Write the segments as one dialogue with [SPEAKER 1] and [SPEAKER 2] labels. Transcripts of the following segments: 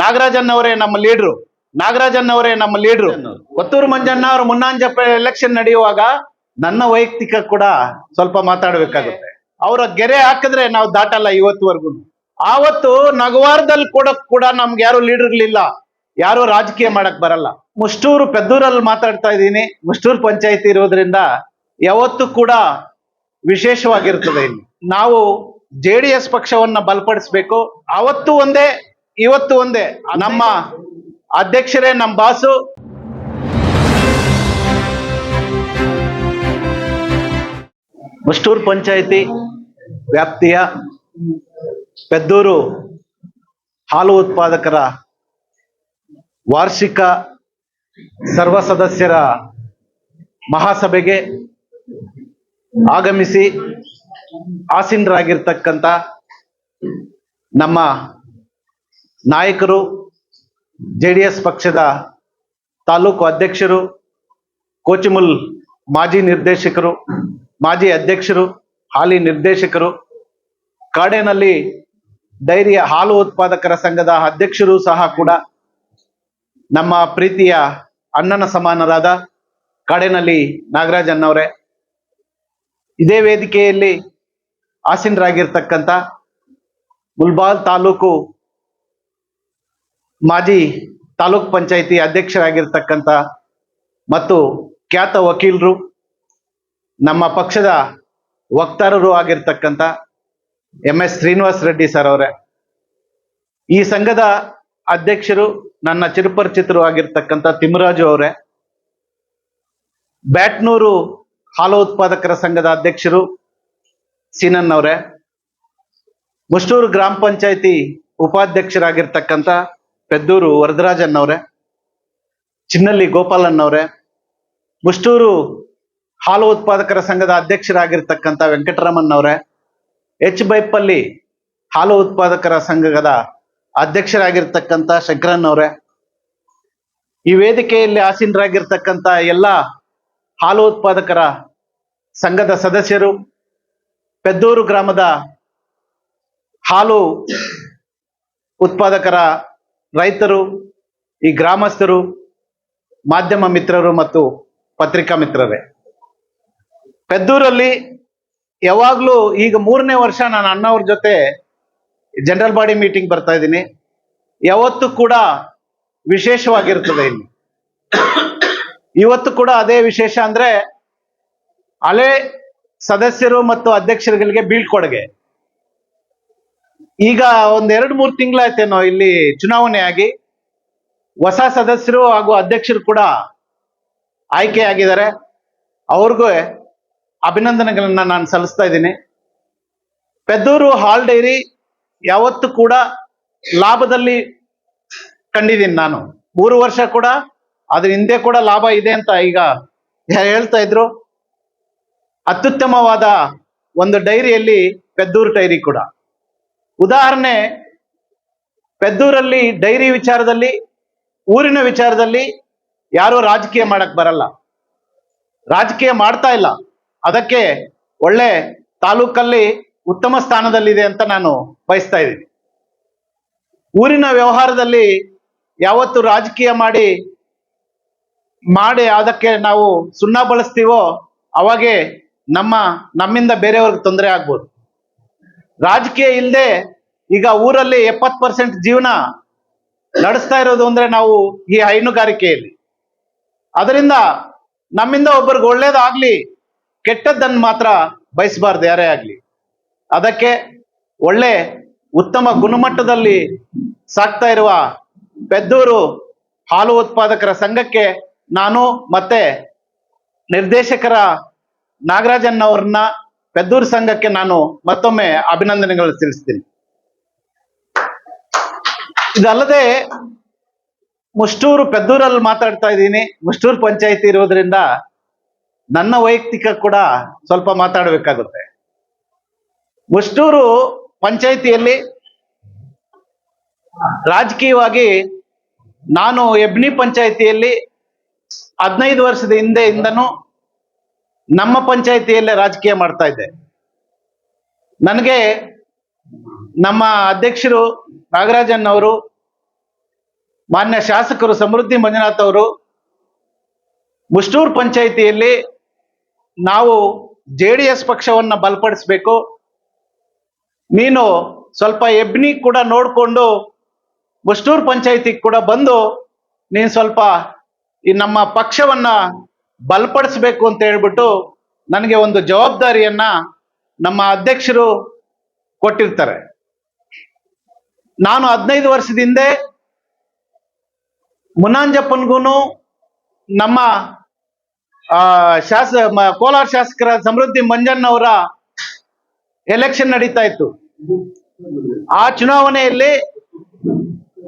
[SPEAKER 1] ನಾಗರಾಜನ್ ಅವರೇ ನಮ್ಮ ಲೀಡ್ರು. ನಾಗರಾಜನ್ ಅವರೇ ನಮ್ಮ ಲೀಡ್ರು. ಕೊತ್ತೂರು ಮಂಜಣ್ಣ ಅವರು ಮುನ್ನಾಂಜಪ್ಪ ಎಲೆಕ್ಷನ್ ನಡೆಯುವಾಗ ನನ್ನ ವೈಯಕ್ತಿಕ ಕೂಡ ಸ್ವಲ್ಪ ಮಾತಾಡ್ಬೇಕಾಗುತ್ತೆ. ಅವರ ಗೆರೆ ಹಾಕಿದ್ರೆ ನಾವು ದಾಟಲ್ಲ ಇವತ್ತುವರೆಗೂ. ಆವತ್ತು ನಗವಾರದಲ್ಲಿ ಕೂಡ ಕೂಡ ನಮ್ಗೆ ಯಾರು ಲೀಡರ್ಗಳಿಲ್ಲ ಯಾರು ರಾಜಕೀಯ ಮಾಡಕ್ ಬರಲ್ಲ. ಮುಷ್ಟೂರು ಪೆದ್ದೂರಲ್ಲಿ ಮಾತಾಡ್ತಾ ಇದ್ದೀನಿ. ಮುಷ್ಟೂರು ಪಂಚಾಯತಿ ಇರೋದ್ರಿಂದ ಯಾವತ್ತು ಕೂಡ ವಿಶೇಷವಾಗಿರ್ತದೆ ಇಲ್ಲಿ. ನಾವು ಜೆ ಡಿ ಎಸ್ ಪಕ್ಷವನ್ನ ಬಲಪಡಿಸ್ಬೇಕು. ಅವತ್ತು ಒಂದೇ ಇವತ್ತು ಒಂದೇ ನಮ್ಮ ಅಧ್ಯಕ್ಷರೇ ನಮ್ಮ ಬಾಸು. ಮಷ್ಟೂರ್ ಪಂಚಾಯಿತಿ ವ್ಯಾಪ್ತಿಯ ಪೆದ್ದೂರು ಹಾಲು ಉತ್ಪಾದಕರ ವಾರ್ಷಿಕ ಸರ್ವ ಸದಸ್ಯರ ಮಹಾಸಭೆಗೆ ಆಗಮಿಸಿ ಆಸೀನರಾಗಿರ್ತಕ್ಕಂಥ ನಮ್ಮ ನಾಯಕರು ಜೆ ಡಿ ಎಸ್ ಪಕ್ಷದ ತಾಲೂಕು ಅಧ್ಯಕ್ಷರು, ಕೋಚಿಮುಲ್ ಮಾಜಿ ನಿರ್ದೇಶಕರು, ಮಾಜಿ ಅಧ್ಯಕ್ಷರು, ಹಾಲಿ ನಿರ್ದೇಶಕರು, ಕಾಡೇನಲ್ಲಿ ಡೈರಿಯ ಹಾಲು ಉತ್ಪಾದಕರ ಸಂಘದ ಅಧ್ಯಕ್ಷರು ಸಹ ಕೂಡ ನಮ್ಮ ಪ್ರೀತಿಯ ಅಣ್ಣನ ಸಮಾನರಾದ ಕಾಡೇನಲ್ಲಿ ನಾಗರಾಜ್ ಅನ್ನವ್ರೆ ಇದೇ ವೇದಿಕೆಯಲ್ಲಿ ಆಸೀನರಾಗಿರ್ತಕ್ಕಂಥ ಮುಲ್ಬಾಲ್ ತಾಲೂಕು ಮಾಜಿ ತಾಲೂಕ್ ಪಂಚಾಯಿತಿ ಅಧ್ಯಕ್ಷರಾಗಿರ್ತಕ್ಕಂಥ ಮತ್ತು ಖ್ಯಾತ ವಕೀಲರು, ನಮ್ಮ ಪಕ್ಷದ ವಕ್ತಾರರು ಆಗಿರ್ತಕ್ಕಂಥ M S Srinivas Reddy sir ಅವರೇ. ಈ ಸಂಘದ ಅಧ್ಯಕ್ಷರು ನನ್ನ ಚಿರುಪರಿಚಿತರು ಆಗಿರ್ತಕ್ಕಂಥ ತಿಮ್ಮರಾಜು ಅವರೇ. ಬ್ಯಾಟ್ನೂರು ಹಾಲು ಉತ್ಪಾದಕರ ಸಂಘದ ಅಧ್ಯಕ್ಷರು ಸೀನನ್ ಅವರೇ. ಮುಷ್ಟೂರು ಗ್ರಾಮ ಪಂಚಾಯತಿ ಉಪಾಧ್ಯಕ್ಷರಾಗಿರ್ತಕ್ಕಂಥ ಪೆದ್ದೂರು ವರದರಾಜನ್ ಚಿನ್ನಲ್ಲಿ ಗೋಪಾಲನ್ನವ್ರೆ ಮುಷ್ಟೂರು ಹಾಲು ಉತ್ಪಾದಕರ ಸಂಘದ ಅಧ್ಯಕ್ಷರಾಗಿರ್ತಕ್ಕಂಥ ವೆಂಕಟರಾಮನ್ ಅವರೇ, ಎಚ್ ಬೈಪಲ್ಲಿ ಹಾಲು ಉತ್ಪಾದಕರ ಸಂಘದ ಅಧ್ಯಕ್ಷರಾಗಿರ್ತಕ್ಕಂಥ ಶಂಕರನ್ ಅವರೇ, ಈ ವೇದಿಕೆಯಲ್ಲಿ ಆಸೀನರಾಗಿರ್ತಕ್ಕಂಥ ಎಲ್ಲ ಹಾಲು ಉತ್ಪಾದಕರ ಸಂಘದ ಸದಸ್ಯರು, ಪೆದ್ದೂರು ಗ್ರಾಮದ ಹಾಲು ಉತ್ಪಾದಕರ ರೈತರು, ಈ ಗ್ರಾಮಸ್ಥರು, ಮಾಧ್ಯಮ ಮಿತ್ರರು ಮತ್ತು ಪತ್ರಿಕಾ ಮಿತ್ರರೇ. ಪೆದ್ದೂರಲ್ಲಿ ಯಾವಾಗ್ಲೂ ಈಗ ಮೂರನೇ ವರ್ಷ ನಾನು ಅಣ್ಣವ್ರ ಜೊತೆ ಜನರಲ್ ಬಾಡಿ ಮೀಟಿಂಗ್ ಬರ್ತಾ ಇದ್ದೀನಿ. ಯಾವತ್ತೂ ಕೂಡ ವಿಶೇಷವಾಗಿರ್ತದೆ ಇಲ್ಲಿ. ಇವತ್ತು ಕೂಡ ಅದೇ ವಿಶೇಷ ಅಂದ್ರೆ ಹಳೆ ಸದಸ್ಯರು ಮತ್ತು ಅಧ್ಯಕ್ಷರುಗಳಿಗೆ ಬೀಳ್ಕೊಡುಗೆ. ಈಗ ಒಂದ್ ಎರಡ್ ಮೂರ್ ತಿಂಗಳಾಯ್ತೇನೋ ಇಲ್ಲಿ ಚುನಾವಣೆ ಆಗಿ ಹೊಸ ಸದಸ್ಯರು ಹಾಗೂ ಅಧ್ಯಕ್ಷರು ಕೂಡ ಆಯ್ಕೆ ಆಗಿದ್ದಾರೆ ಅವ್ರಿಗೂ ಅಭಿನಂದನೆಗಳನ್ನ ನಾನು ಸಲ್ಲಿಸ್ತಾ ಇದ್ದೀನಿ. ಪೆದ್ದೂರು ಹಾಲ್ ಡೈರಿ ಯಾವತ್ತು ಕೂಡ ಲಾಭದಲ್ಲಿ ಕಂಡಿದ್ದೀನಿ ನಾನು. ಮೂರು ವರ್ಷ ಕೂಡ, ಅದ್ರ ಹಿಂದೆ ಕೂಡ ಲಾಭ ಇದೆ ಅಂತ ಈಗ ಹೇಳ್ತಾ ಇದ್ರು. ಅತ್ಯುತ್ತಮವಾದ ಒಂದು ಡೈರಿಯಲ್ಲಿ ಪೆದ್ದೂರು ಡೈರಿ ಕೂಡ. ಉದಾಹರಣೆ, ಪೆದ್ದೂರಲ್ಲಿ ಡೈರಿ ವಿಚಾರದಲ್ಲಿ, ಊರಿನ ವಿಚಾರದಲ್ಲಿ ಯಾರೂ ರಾಜಕೀಯ ಮಾಡಕ್ ಬರಲ್ಲ. ರಾಜಕೀಯ ಮಾಡ್ತಾ ಇಲ್ಲ. ಅದಕ್ಕೆ ಒಳ್ಳೆ ತಾಲೂಕಲ್ಲಿ ಉತ್ತಮ ಸ್ಥಾನದಲ್ಲಿದೆ ಅಂತ ನಾನು ಬಯಸ್ತಾ ಇದ್ದೀನಿ. ಊರಿನ ವ್ಯವಹಾರದಲ್ಲಿ ಯಾವತ್ತು ರಾಜಕೀಯ ಮಾಡಿ ಮಾಡಿ ಅದಕ್ಕೆ ನಾವು ಸುಣ್ಣ ಬಳಸ್ತೀವೋ, ಅವಾಗೆ ನಮ್ಮ, ನಮ್ಮಿಂದ ಬೇರೆಯವ್ರಿಗೆ ತೊಂದರೆ ಆಗ್ಬೋದು. ರಾಜಕೀಯ ಇಲ್ಲದೆ ಈಗ ಊರಲ್ಲಿ ಎಪ್ಪತ್ ಪರ್ಸೆಂಟ್ ಜೀವನ ನಡೆಸ್ತಾ ಇರೋದು ಅಂದ್ರೆ ನಾವು ಈ ಹೈನುಗಾರಿಕೆಯಲ್ಲಿ. ಅದರಿಂದ ನಮ್ಮಿಂದ ಒಬ್ಬರಿಗೆ ಒಳ್ಳೇದಾಗ್ಲಿ, ಕೆಟ್ಟದ್ದನ್ನು ಮಾತ್ರ ಬಯಸಬಾರ್ದು, ಯಾರೇ ಆಗ್ಲಿ. ಅದಕ್ಕೆ ಒಳ್ಳೆ ಉತ್ತಮ ಗುಣಮಟ್ಟದಲ್ಲಿ ಸಾಕ್ತಾ ಇರುವ ಪೆದ್ದೂರು ಹಾಲು ಉತ್ಪಾದಕರ ಸಂಘಕ್ಕೆ ನಾನು ಮತ್ತೆ ನಿರ್ದೇಶಕರ ನಾಗರಾಜನ್ ಅವ್ರನ್ನ ಪೆದ್ದೂರು ಸಂಘಕ್ಕೆ ನಾನು ಮತ್ತೊಮ್ಮೆ ಅಭಿನಂದನೆಗಳು ತಿಳಿಸ್ತೀನಿ. ಇದಲ್ಲದೆ ಮುಷ್ಟೂರು ಪೆದ್ದೂರಲ್ಲಿ ಮಾತಾಡ್ತಾ ಇದ್ದೀನಿ. ಮುಷ್ಟೂರು ಪಂಚಾಯತಿ ಇರೋದ್ರಿಂದ ನನ್ನ ವೈಯಕ್ತಿಕ ಕೂಡ ಸ್ವಲ್ಪ ಮಾತಾಡಬೇಕಾಗುತ್ತೆ. ಮುಷ್ಟೂರು ಪಂಚಾಯಿತಿಯಲ್ಲಿ ರಾಜಕೀಯವಾಗಿ ನಾನು ಎಬ್ನಿ ಪಂಚಾಯಿತಿಯಲ್ಲಿ ಹದಿನೈದು ವರ್ಷದ ಹಿಂದೆಯಿಂದನೂ ನಮ್ಮ ಪಂಚಾಯಿತಿಯಲ್ಲೇ ರಾಜಕೀಯ ಮಾಡ್ತಾ ಇದ್ದೆ. ನನಗೆ ನಮ್ಮ ಅಧ್ಯಕ್ಷರು ನಾಗರಾಜನ್ ಅವರು, ಮಾನ್ಯ ಶಾಸಕರು ಸಮೃದ್ಧಿ ಮಂಜುನಾಥ್ ಅವರು, ಮುಷ್ಟೂರ್ ಪಂಚಾಯಿತಿಯಲ್ಲಿ ನಾವು ಜೆ ಡಿ ಎಸ್ ಪಕ್ಷವನ್ನ ಬಲಪಡಿಸ್ಬೇಕು. ನೀನು ಸ್ವಲ್ಪ ಎಬ್ನಿ ಕೂಡ ನೋಡಿಕೊಂಡು ಮುಷ್ಟೂರ್ ಪಂಚಾಯಿತಿ ಕೂಡ ಬಂದು ನೀನು ಸ್ವಲ್ಪ ಈ ನಮ್ಮ ಪಕ್ಷವನ್ನ ಬಲಪಡಿಸ್ಬೇಕು ಅಂತ ಹೇಳ್ಬಿಟ್ಟು ನನಗೆ ಒಂದು ಜವಾಬ್ದಾರಿಯನ್ನ ನಮ್ಮ ಅಧ್ಯಕ್ಷರು ಕೊಟ್ಟಿರ್ತಾರೆ. ನಾನು ಹದಿನೈದು ವರ್ಷದ ಹಿಂದೆ ಮುನಾಂಜಪ್ಪನ್ಗೂನು ನಮ್ಮ ಶಾಸ ಕೋಲಾರ ಶಾಸಕರ ಸಮೃದ್ಧಿ ಮಂಜಣ್ಣವರ ಎಲೆಕ್ಷನ್ ನಡೀತಾ ಇತ್ತು. ಆ ಚುನಾವಣೆಯಲ್ಲಿ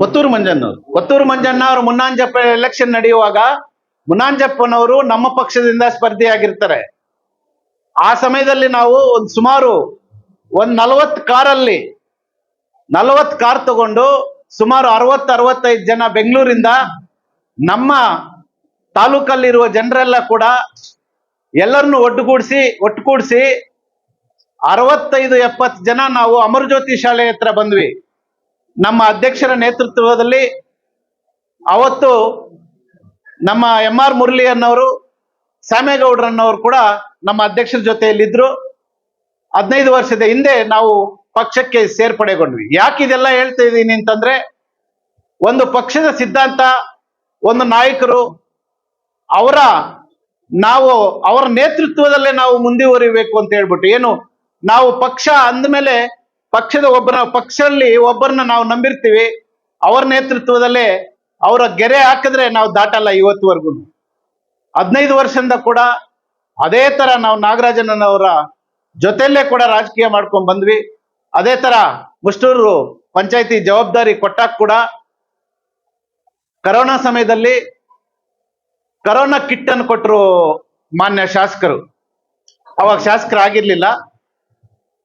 [SPEAKER 1] ಕೊತ್ತೂರು ಮಂಜಣ್ಣವ್ರು. ಕೊತ್ತೂರು ಮಂಜಣ್ಣ ಅವರು ಮುನ್ನಾಂಜಪ್ಪ ಎಲೆಕ್ಷನ್ ನಡೆಯುವಾಗ ಮುನ್ನಾಂಜಪ್ಪನವರು ನಮ್ಮ ಪಕ್ಷದಿಂದ ಸ್ಪರ್ಧಿಯಾಗಿರ್ತಾರೆ. ಆ ಸಮಯದಲ್ಲಿ ನಾವು ಒಂದು ಸುಮಾರು ಒಂದ್ ನಲವತ್ತು ಕಾರಲ್ಲಿ ನಲವತ್ತು ಕಾರ್ ತಗೊಂಡು ಸುಮಾರು ಅರವತ್ತು ಅರವತ್ತೈದು ಜನ ಬೆಂಗಳೂರಿಂದ ನಮ್ಮ ತಾಲೂಕಲ್ಲಿರುವ ಜನರೆಲ್ಲ ಕೂಡ ಎಲ್ಲರನ್ನು ಒಟ್ಟುಗೂಡಿಸಿ ಒಟ್ಟುಗೂಡಿಸಿ ಅರವತ್ತೈದು ಎಪ್ಪತ್ತು ಜನ ನಾವು ಅಮರಜ್ಯೋತಿ ಶಾಲೆ ಹತ್ರ ಬಂದ್ವಿ. ನಮ್ಮ ಅಧ್ಯಕ್ಷರ ನೇತೃತ್ವದಲ್ಲಿ ಅವತ್ತು ನಮ್ಮ ಎಂ ಆರ್ ಮುರಳಿ ಅನ್ನೋರು ಸ್ಯಾಮೇಗೌಡ್ರನ್ನವರು ಕೂಡ ನಮ್ಮ ಅಧ್ಯಕ್ಷರ ಜೊತೆಯಲ್ಲಿದ್ದರು ಹದಿನೈದು ವರ್ಷದ ಹಿಂದೆ ನಾವು ಪಕ್ಷಕ್ಕೆ ಸೇರ್ಪಡೆಗೊಂಡ್ವಿ. ಯಾಕೆ ಇದೆಲ್ಲ ಹೇಳ್ತಾ ಇದ್ದೀನಿ ಅಂತಂದ್ರೆ, ಒಂದು ಪಕ್ಷದ ಸಿದ್ಧಾಂತ, ಒಂದು ನಾಯಕರು, ಅವರ ನಾವು, ಅವರ ನೇತೃತ್ವದಲ್ಲೇ ನಾವು ಮುಂದುವರಿಬೇಕು ಅಂತ ಹೇಳ್ಬಿಟ್ಟು, ಏನು ನಾವು ಪಕ್ಷ ಅಂದಮೇಲೆ ಪಕ್ಷದ ಒಬ್ಬರ ಪಕ್ಷದಲ್ಲಿ ಒಬ್ಬರನ್ನ ನಾವು ನಂಬಿರ್ತೀವಿ, ಅವರ ನೇತೃತ್ವದಲ್ಲೇ ಅವರ ಗೆರೆ ಹಾಕಿದ್ರೆ ನಾವು ದಾಟಲ್ಲ ಇವತ್ತುವರೆಗೂ. ಹದಿನೈದು ವರ್ಷದಿಂದ ಕೂಡ ಅದೇ ತರ ನಾವು ನಾಗರಾಜನವರ ಜೊತೆಯಲ್ಲೇ ಕೂಡ ರಾಜಕೀಯ ಮಾಡ್ಕೊಂಡ್ ಬಂದ್ವಿ. ಅದೇ ತರ ಮುಷ್ಟೂರು ಪಂಚಾಯತಿ ಜವಾಬ್ದಾರಿ ಕೊಟ್ಟಾಗ ಕೂಡ ಕರೋನಾ ಸಮಯದಲ್ಲಿ ಕರೋನಾ ಕಿಟ್ ಅನ್ನು ಕೊಟ್ಟರು ಮಾನ್ಯ ಶಾಸಕರು. ಅವಾಗ ಶಾಸಕರಾಗಿರ್ಲಿಲ್ಲ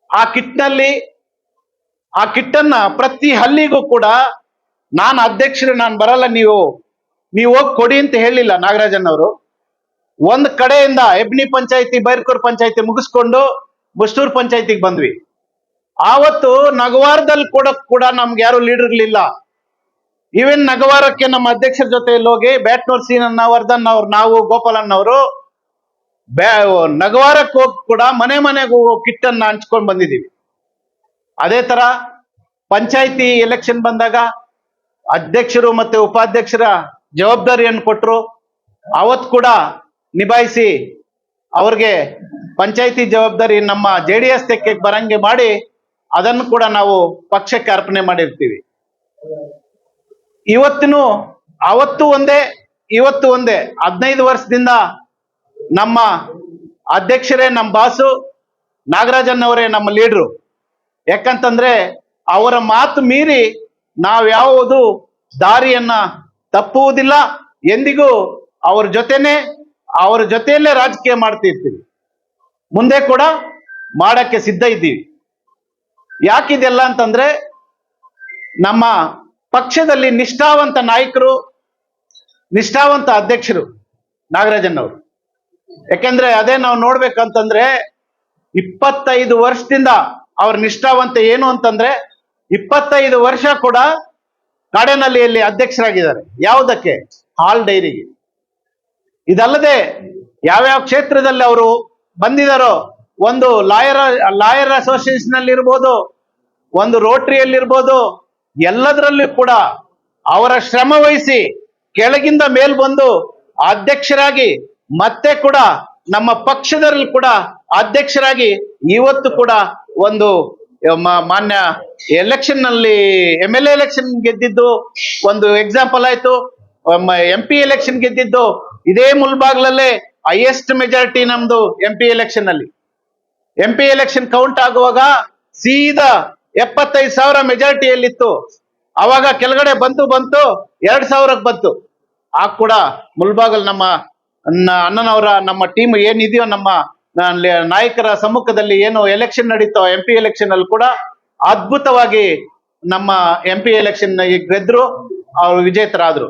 [SPEAKER 1] ಆ ಕಿಟ್ನಲ್ಲಿ ಆ ಕಿಟ್ಟನ್ನ ಪ್ರತಿ ಹಳ್ಳಿಗೂ ಕೂಡ ನಾನು ಅಧ್ಯಕ್ಷರು, ನಾನು ಬರಲ್ಲ ನೀವು. ನೀವು ಹೋಗಿ ಕೊಡಿ ಅಂತ ಹೇಳಿಲ್ಲ ನಾಗರಾಜನ್ ಅವರು ಒಂದ್ ಕಡೆಯಿಂದ ಎಬ್ನಿ ಪಂಚಾಯತಿ ಬೈರ್ಕೂರ್ ಪಂಚಾಯತಿ ಮುಗಿಸ್ಕೊಂಡು ಬಸ್ಟೂರ್ ಪಂಚಾಯತಿಗೆ ಬಂದ್ವಿ. ಆವತ್ತು ನಗವಾರದಲ್ಲಿ ಕೂಡ ಕೂಡ ನಮ್ಗೆ ಯಾರು ಇರಲಿಲ್ಲ. ಈವನ್ ನಗವಾರಕ್ಕೆ ನಮ್ಮ ಅಧ್ಯಕ್ಷರ ಜೊತೆಯಲ್ಲಿ ಹೋಗಿ ಬ್ಯಾಟ್ನೂರ್ ಸೀನನ್ನ ವರ್ಧನ್ ಅವ್ರು, ನಾವು ಗೋಪಾಲನ್ ಅವರು ನಗವಾರಕ್ಕೆ ಹೋಗಿ ಕೂಡ ಮನೆ ಮನೆಗೂ ಕಿಟ್ಟನ್ನ ಹಂಚ್ಕೊಂಡು ಬಂದಿದ್ದೀವಿ ಅದೇ ತರ ಪಂಚಾಯತಿ ಎಲೆಕ್ಷನ್ ಬಂದಾಗ ಅಧ್ಯಕ್ಷರು ಮತ್ತೆ ಉಪಾಧ್ಯಕ್ಷರ ಜವಾಬ್ದಾರಿಯನ್ನು ಕೊಟ್ಟರು. ಅವತ್ತು ಕೂಡ ನಿಭಾಯಿಸಿ ಅವ್ರಿಗೆ ಪಂಚಾಯಿತಿ ಜವಾಬ್ದಾರಿ ನಮ್ಮ ಜೆ ಡಿ ಎಸ್ ತೆಕ್ಕೆ ಬರಂಗೆ ಮಾಡಿ ಅದನ್ನು ಕೂಡ ನಾವು ಪಕ್ಷಕ್ಕೆ ಅರ್ಪಣೆ ಮಾಡಿರ್ತೀವಿ. ಇವತ್ತಿನೂ ಅವತ್ತು ಒಂದೇ, ಇವತ್ತು ಒಂದೇ. ಹದಿನೈದು ವರ್ಷದಿಂದ ನಮ್ಮ ಅಧ್ಯಕ್ಷರೇ ನಮ್ಮ ಬಾಸು, ನಾಗರಾಜನ್ ಅವರೇ ನಮ್ಮ ಲೀಡ್ರು. ಯಾಕಂತಂದ್ರೆ ಅವರ ಮಾತು ಮೀರಿ ನಾವು ಯಾವುದು ದಾರಿಯನ್ನ ತಪ್ಪುವುದಿಲ್ಲ, ಎಂದಿಗೂ ಅವ್ರ ಜೊತೆನೆ, ಅವ್ರ ಜೊತೆಯಲ್ಲೇ ರಾಜಕೀಯ ಮಾಡ್ತಿರ್ತೀವಿ. ಮುಂದೆ ಕೂಡ ಮಾಡಕ್ಕೆ ಸಿದ್ಧ ಇದ್ದೀವಿ. ಯಾಕಿದೆಲ್ಲ ಅಂತಂದ್ರೆ, ನಮ್ಮ ಪಕ್ಷದಲ್ಲಿ ನಿಷ್ಠಾವಂತ ನಾಯಕರು, ನಿಷ್ಠಾವಂತ ಅಧ್ಯಕ್ಷರು ನಾಗರಾಜನ್ ಅವರು ಯಾಕೆಂದ್ರೆ ಅದೇ ನಾವು ನೋಡ್ಬೇಕಂತಂದ್ರೆ, ಇಪ್ಪತ್ತೈದು ವರ್ಷದಿಂದ ಅವ್ರ ನಿಷ್ಠಾವಂತ ಏನು ಅಂತಂದ್ರೆ ಇಪ್ಪತ್ತೈದು ವರ್ಷ ಕೂಡ ಕಾಡೇನಹಳ್ಳಿಯಲ್ಲಿ ಅಧ್ಯಕ್ಷರಾಗಿದ್ದಾರೆ. ಯಾವುದಕ್ಕೆ? ಹಾಲ್ ಡೈರಿಗೆ. ಇದಲ್ಲದೆ ಯಾವ್ಯಾವ ಕ್ಷೇತ್ರದಲ್ಲಿ ಅವರು ಬಂದಿದ್ದಾರೋ ಒಂದು ಲಾಯರ್ ಲಾಯರ್ ಅಸೋಸಿಯೇಷನ್ ಇರ್ಬೋದು ಒಂದು ರೋಟ್ರಿಯಲ್ಲಿರ್ಬೋದು, ಎಲ್ಲದರಲ್ಲೂ ಕೂಡ ಅವರ ಶ್ರಮ ವಹಿಸಿ ಕೆಳಗಿಂದ ಮೇಲ್ ಬಂದು ಅಧ್ಯಕ್ಷರಾಗಿ ಮತ್ತೆ ಕೂಡ ನಮ್ಮ ಪಕ್ಷದಲ್ಲಿ ಕೂಡ ಅಧ್ಯಕ್ಷರಾಗಿ ಇವತ್ತು ಕೂಡ ಒಂದು ಮಾನ್ಯ ಎಲೆಕ್ಷನ್ನಲ್ಲಿ ಎಂ ಎಲ್ ಎಲೆಕ್ಷನ್ ಗೆದ್ದಿದ್ದು ಒಂದು ಎಕ್ಸಾಂಪಲ್ ಆಯ್ತು. ಎಂ ಪಿ ಎಲೆಕ್ಷನ್ ಗೆದ್ದಿದ್ದು ಇದೇ ಮುಲ್ಬಾಗ್ಲಲ್ಲೇ ಹೈಯೆಸ್ಟ್ ಮೆಜಾರಿಟಿ ನಮ್ದು ಎಂ ಪಿ ಎಲೆಕ್ಷನ್ ಅಲ್ಲಿ. ಎಂ ಪಿ ಎಲೆಕ್ಷನ್ ಕೌಂಟ್ ಆಗುವಾಗ ಸೀದಾ ಎಪ್ಪತ್ತೈದು ಸಾವಿರ ಮೆಜಾರಿಟಿಯಲ್ಲಿತ್ತು ಅವಾಗ ಕೆಳಗಡೆ ಬಂತು ಬಂತು, ಎರಡ್ ಸಾವಿರಕ್ಕೆ ಬಂತು. ಆ ಕೂಡ ಮುಲ್ಬಾಗಲ್ ನಮ್ಮ ಅಣ್ಣನವರ, ನಮ್ಮ ಟೀಮ್ ಏನಿದೆಯೋ ನಮ್ಮ ನಾಯಕರ ಸಮ್ಮುಖದಲ್ಲಿ ಏನು ಎಲೆಕ್ಷನ್ ನಡೀತೋ ಎಂ ಪಿ ಎಲೆಕ್ಷನ್ ಅಲ್ಲಿ ಕೂಡ ಅದ್ಭುತವಾಗಿ ನಮ್ಮ ಎಂ ಪಿ ಎಲೆಕ್ಷನ್ ಗೆದ್ರು, ಅವರು ವಿಜೇತರಾದ್ರು.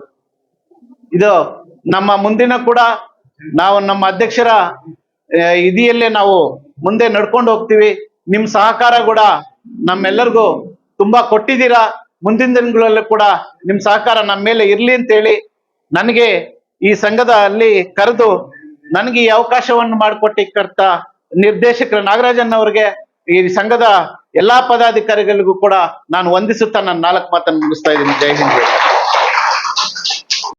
[SPEAKER 1] ಇದು ನಮ್ಮ ಮುಂದಿನ ಕೂಡ ನಾವು ನಮ್ಮ ಅಧ್ಯಕ್ಷರ ಇದಿಯಲ್ಲೇ ನಾವು ಮುಂದೆ ನಡ್ಕೊಂಡು ಹೋಗ್ತೀವಿ. ನಿಮ್ ಸಹಕಾರ ಕೂಡ ನಮ್ಮೆಲ್ಲರಿಗೂ ತುಂಬಾ ಕೊಟ್ಟಿದ್ದೀರಾ. ಮುಂದಿನ ದಿನಗಳಲ್ಲೂ ಕೂಡ ನಿಮ್ ಸಹಕಾರ ನಮ್ಮ ಮೇಲೆ ಇರ್ಲಿ ಅಂತ ಹೇಳಿ, ನನಗೆ ಈ ಸಂಘದಲ್ಲಿ ಕರೆದು ನನಗೆ ಈ ಅವಕಾಶವನ್ನು ಮಾಡಿಕೊಟ್ಟಿಕ್ಕಂತ ನಿರ್ದೇಶಕರ ನಾಗರಾಜನ್ ಅವರಿಗೆ ಈ ಸಂಘದ ಎಲ್ಲಾ ಪದಾಧಿಕಾರಿಗಳಿಗೂ ಕೂಡ ನಾನು ವಂದಿಸುತ್ತಾ ನನ್ನ ನಾಲ್ಕು ಮಾತನ್ನು ಮುಗಿಸ್ತಾ ಇದ್ದೀನಿ ಜೈ ಹಿಂದ್.